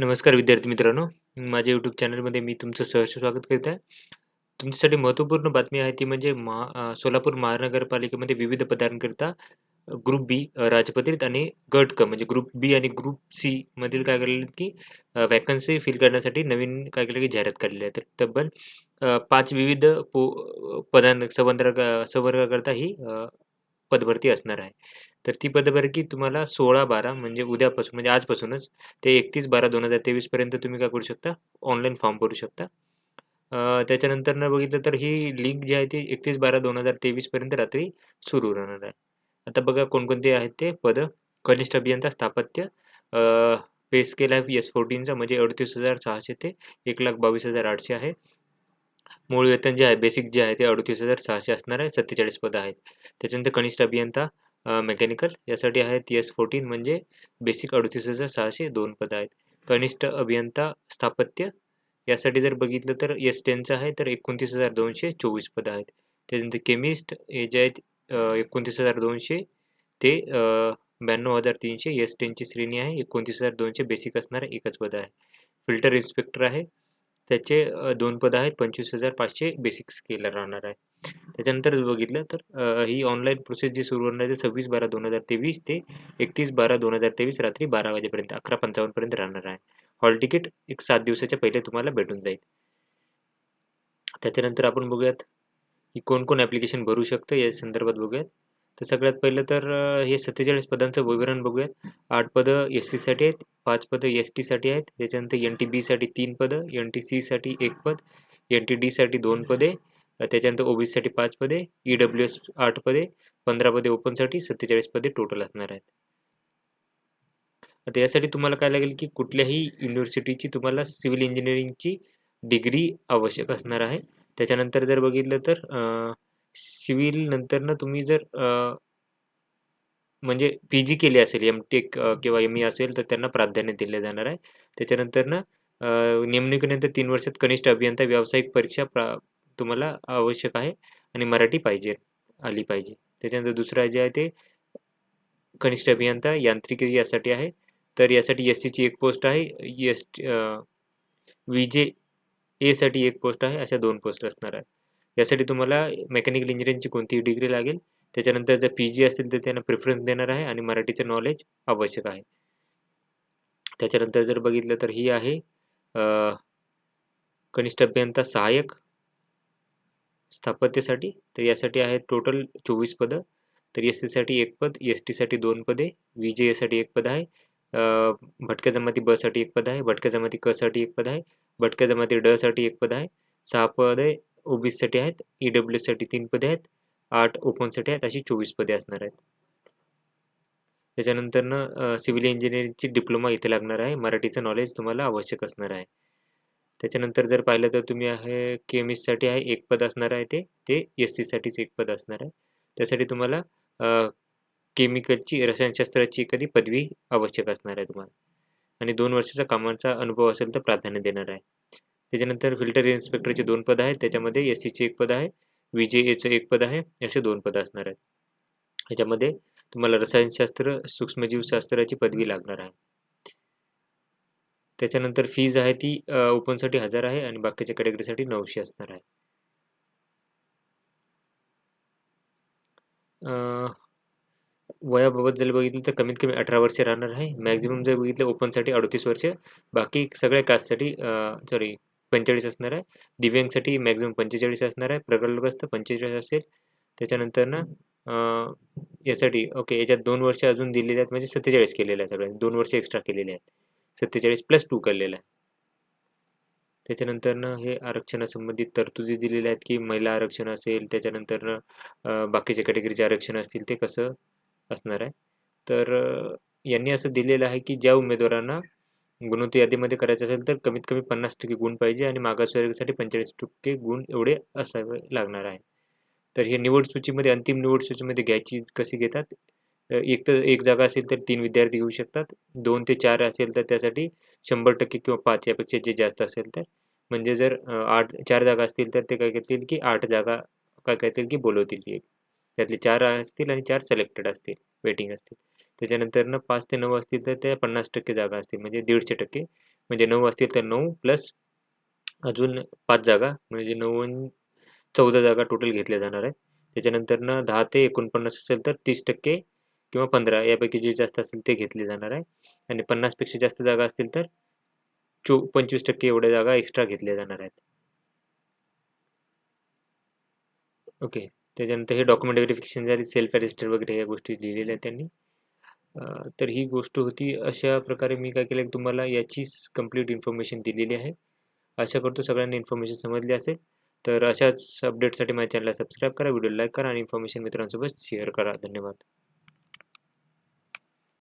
नमस्कार विद्यार्थी मित्रांनो. माझ्या यूट्यूब चॅनलमध्ये मी तुमचं सहर्ष स्वागत करीत आहे. तुमच्यासाठी महत्त्वपूर्ण बातमी आहे ती म्हणजे महा सोलापूर महानगरपालिकेमध्ये विविध पदांकरिता ग्रुप बी राजपत्रित आणि गट क म्हणजे ग्रुप बी आणि ग्रुप सी मधील काय केलेलं की वॅकन्सी फिल करण्यासाठी नवीन काय केलं की जाहिरात काढलेली आहे. तर तब्बल पाच विविध पो पदां संवर्ग संवर्गाकरता ही पदभरती असणार आहे. तर ती पदभरती तुम्हाला सोळा बारा म्हणजे उद्यापासून म्हणजे आजपासूनच ते एकतीस बारा दोन हजार तेवीसपर्यंत तुम्ही काय करू शकता? ऑनलाईन फॉर्म भरू शकता. त्याच्यानंतरनं त्याच्यानंतर न बघितलं तर ही लिंक जी आहे ती एकतीस बारा दोन हजार तेवीसपर्यंत रात्री सुरू राहणार आहे. आता बघा कोणकोणते आहेत ते पदं. कनिष्ठ अभियंता स्थापत्य पे स्केल आहे एस फोर्टीनचा म्हणजे अडतीस हजार सहाशे ते एक लाख बावीस हजार आठशे आहे. मूळ वेतन जे आहे बेसिक जे आहे ते अडतीस हजार सहाशे असणार आहे सत्तेचाळीस पदं आहेत. त्याच्यानंतर कनिष्ठ अभियंता मेकॅनिकल यासाठी आहेत. एस फोर्टीन म्हणजे बेसिक अडतीस हजार सहाशे दोन पदं आहेत. कनिष्ठ अभियंता स्थापत्य यासाठी जर बघितलं तर एस टेनचं आहे तर एकोणतीस हजार दोनशे चोवीस पदं आहेत. त्याच्यानंतर केमिस्ट हे जे आहेत एकोणतीस हजार दोनशे ते ब्याण्णव हजार तीनशे एस टेनची श्रेणी आहे. एकोणतीस हजार दोनशे बेसिक असणारं एकच पद आहे फिल्टर इन्स्पेक्टर आहे. त्याचे दोन पदं आहेत पंचवीस हजार पाचशे बेसिक स्केल राहणार आहे. त्याच्यानंतर बघितलं तर ही ऑनलाईन प्रोसेस जी सुरू होणार आहे सव्वीस बारा दोन हजार तेवीस ते एकतीस बारा दोन हजार तेवीस रात्री बारा वाजेपर्यंत अकरा पंचावन्नपर्यंत राहणार आहे. हॉल तिकीट एक सात दिवसाच्या पहिले तुम्हाला भेटून जाईल. त्याच्यानंतर आपण बघूयात की कोण कोण ॲप्लिकेशन भरू शकतं या संदर्भात बघूयात. तर सगळ्यात पहिलं तर हे सत्तेचाळीस पदांचं विवरण बघूयात. आठ पदं एस सीसाठी आहेत पाच पदं एस टीसाठी आहेत. त्याच्यानंतर एन टी बीसाठी तीन पदं एन टी सीसाठी एक पद एन टी डीसाठी दोन पदे अ, त्याच्यानंतर ओबीसीसाठी पाच पदे ई डब्ल्यू एस आठ पदे पंधरा पदे ओपनसाठी सत्तेचाळीस पदे टोटल असणार आहेत. आता यासाठी तुम्हाला काय लागेल की कुठल्याही युनिव्हर्सिटीची तुम्हाला सिव्हिल इंजिनिअरिंगची डिग्री आवश्यक असणार आहे. त्याच्यानंतर जर बघितलं तर सिव्हिल नंतरनं तुम्ही जर म्हणजे पी जी केली असेल एम टेक किंवा एम ई असेल तर त्यांना प्राधान्य दिले जाणार आहे. त्याच्यानंतरनं अ, नेमणुकीनंतर तीन वर्षात कनिष्ठ अभियंता व्यावसायिक परीक्षा प्रा तुम्हाला आवश्यक आहे आणि मराठी पाहिजे आली पाहिजे. त्याच्यानंतर दुसरं जे आहे ते कनिष्ठ अभियंता यांत्रिकी यासाठी आहे. तर यासाठी एस सीची एक पोस्ट आहे एस वी जे एसाठी एक पोस्ट आहे अशा दोन पोस्ट असणार आहे यासाठी तुम्हाला मेकॅनिकल इंजिनिअरिंगची कोणतीही डिग्री लागेल. त्याच्यानंतर जर पी जी असेल तर त्यांना प्रिफरन्स देणार आहे आणि मराठीचं नॉलेज आवश्यक आहे. त्याच्यानंतर जर बघितलं तर ही आहे कनिष्ठ अभियंता सहाय्यक स्थापत्यासाठी. तर यासाठी आहे टोटल चोवीस पदं. तर एस सीसाठी एक पद एस टीसाठी दोन पदे व्ही जे एसाठी एक पद आहे भटक्या जमाती ब साठी एक पद आहे भटक्या जमाती क साठी एक पद आहे भटक्या जमाती ड साठी एक पद आहे. सहा पदे ओबीसीसाठी आहेत ई डब्ल्यूसाठी तीन पदे आहेत. आठ ओपनसाठी आहेत अशी चोवीस पदे असणार आहेत. त्याच्यानंतरनं सिव्हिल इंजिनिअरिंगची डिप्लोमा इथे लागणार आहे. मराठीचं नॉलेज तुम्हाला आवश्यक असणार आहे. त्याच्यानंतर जर पाहिलं तर तुम्ही आहे केमिस्टसाठी आहे एक पद असणार आहे ते. ते एस सीसाठीच एक पद असणार आहे. त्यासाठी तुम्हाला केमिकलची रसायनशास्त्राची एखादी पदवी आवश्यक असणार आहे तुम्हाला. आणि दोन वर्षाचा कामाचा अनुभव असेल तर प्राधान्य देणार आहे. त्याच्यानंतर फिल्टर इन्स्पेक्टरचे दोन पद आहेत. त्याच्यामध्ये एस सीचे एक पद आहे. व्ही जे एचं एक पद आहे असे दोन पद असणार आहेत. याच्यामध्ये तुम्हाला रसायनशास्त्र सूक्ष्मजीवशास्त्राची पदवी लागणार आहे. त्याच्यानंतर फीज आहे ती ओपनसाठी हजार आहे आणि बाकीच्या कॅटेगरीसाठी नऊशे असणार आहे. वयाबाबत जर बघितलं तर कमीत कमी अठरा वर्ष राहणार आहे. मॅक्झिमम जर बघितलं ओपनसाठी अडतीस वर्ष. बाकी सगळ्या कास्टसाठी सॉरी पंचेचाळीस असणार आहे. दिव्यांगसाठी मॅक्झिमम पंचेचाळीस असणार आहे. प्रगल्भस्त पंचेचाळीस असेल. त्याच्यानंतर ना यासाठी ओके याच्यात दोन वर्ष अजून दिलेले आहेत. म्हणजे सत्तेचाळीस केलेलं आहे सगळ्यांनी. दोन वर्ष एक्स्ट्रा केलेले आहेत. सत्तेचाळीस प्लस टू केलेलं आहे. त्याच्यानंतरनं हे आरक्षणासंबंधित तरतुदी दिलेल्या आहेत की महिला आरक्षण असेल. त्याच्यानंतर बाकीच्या कॅटेगरीचे आरक्षण असतील ते कसं असणार आहे? तर यांनी असं दिलेलं आहे की ज्या उमेदवारांना गुणवत्ता यादीमध्ये करायचं असेल तर कमीत कमी पन्नास टक्के गुण पाहिजे आणि मागासवर्गासाठी पंचेचाळीस टक्के गुण एवढे असावे लागणार आहे. तर हे निवड सूचीमध्ये अंतिम निवड सूचीमध्ये घ्यायची कशी घेतात? एक तर एक जागा असेल तर तीन विद्यार्थी घेऊ शकतात. दोन ते चार असेल तर त्यासाठी शंभर टक्के किंवा पाच यापेक्षा जे जास्त असेल तर. म्हणजे जर आठ चार जागा असतील तर ते काय करतील की आठ जागा काय करतील की बोलवतील एक. त्यातले चार असतील आणि चार सिलेक्टेड असतील वेटिंग असतील. त्याच्यानंतरनं पाच ते नऊ असतील तर त्या पन्नास टक्के जागा असतील म्हणजे दीडशे टक्के. म्हणजे नऊ असतील तर नऊ प्लस अजून पाच जागा म्हणजे नऊ चौदा जागा टोटल घेतल्या जाणार आहेत. त्याच्यानंतरनं दहा ते एकोणपन्नास असेल तर तीस टक्के किंवा पंधरा यापैकी जे जास्त असतील ते घेतले जाणार आहे. आणि पन्नासपेक्षा जास्त जागा असतील तर चो पंचवीस टक्के एवढ्या जागा एक्स्ट्रा घेतल्या जाणार आहेत. ओके त्याच्यानंतर हे डॉक्युमेंट व्हेरिफिकेशन झाली सेल्फ अरेस्टेड वगैरे या गोष्टी लिहिलेल्या आहेत त्यांनी. तर ही गोष्ट होती. अशा प्रकारे मी काय केलं की तुम्हाला याचीच कंप्लीट इन्फॉर्मेशन दिलेली आहे. आशा करतो सगळ्यांना इन्फॉर्मेशन समजली असेल. तर अशाच अपडेटसाठी माझ्या चॅनलला सबस्क्राईब करा व्हिडिओ लाईक करा आणि इन्फॉर्मेशन मित्रांसोबत शेअर करा. धन्यवाद.